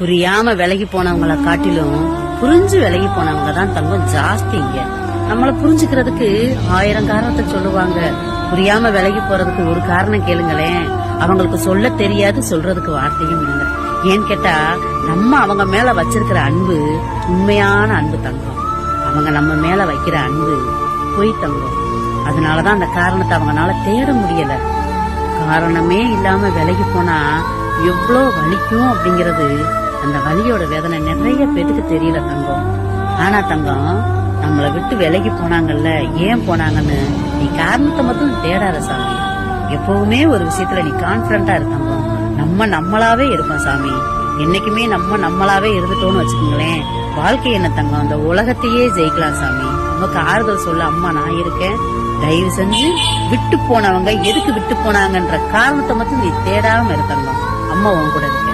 புரியாம விலகி போனவங்கள காட்டிலும் புரிஞ்சு விலகி போனவங்க தான் தங்கம் ஜாஸ்தி இங்க. நம்மள புரிஞ்சுக்கிறதுக்கு ஆயிரம் காரணத்தை சொல்லுவாங்க. புரியாம விலகி போறதுக்கு ஒரு காரணம் கேளுங்களேன். அவங்களுக்கு சொல்ல தெரியாது சொல்றதுக்கு வார்த்தையும் இல்லை. ஏன்னு கேட்டா நம்ம அவங்க மேல வச்சிருக்கிற அன்பு உண்மையான அன்பு தங்கம். அவங்க நம்ம மேல வைக்கிற அன்பு பொய் தங்கம். அதனாலதான் அந்த காரணத்தை அவங்கனால தேட முடியல. காரணமே இல்லாம விலகி போனா எவ்வளோ வலிக்கும் அப்படிங்கறது அந்த வலியோட வேதனை நிறைய பேருக்கு தெரியல தங்கம். ஆனா தங்கம் நம்மள விட்டு விலகி போனாங்கல்ல ஏன் போனாங்கன்னு நீ காரணத்தை மட்டும் தேடாத சாமி. எப்பவுமே ஒரு விஷயத்துல நீ கான்பிடண்டா இருக்காங்க நம்ம நம்மளாவே இருப்போம் சாமி. என்னைக்குமே நம்ம நம்மளாவே இருந்துட்டோம்னு வச்சுக்கோங்களேன். வாழ்க்கை என்ன தங்கம்? அந்த உலகத்தையே ஜெயிக்கலாம் சாமி. நமக்கு ஆறுதல் சொல்ல அம்மா நான் இருக்கேன். தயவு செஞ்சு விட்டு போனவங்க எதுக்கு விட்டு போனாங்கன்ற காரணத்தை மட்டும் நீ தேடாம இருக்கணும் அம்மா உன் கூட இருக்கேன்.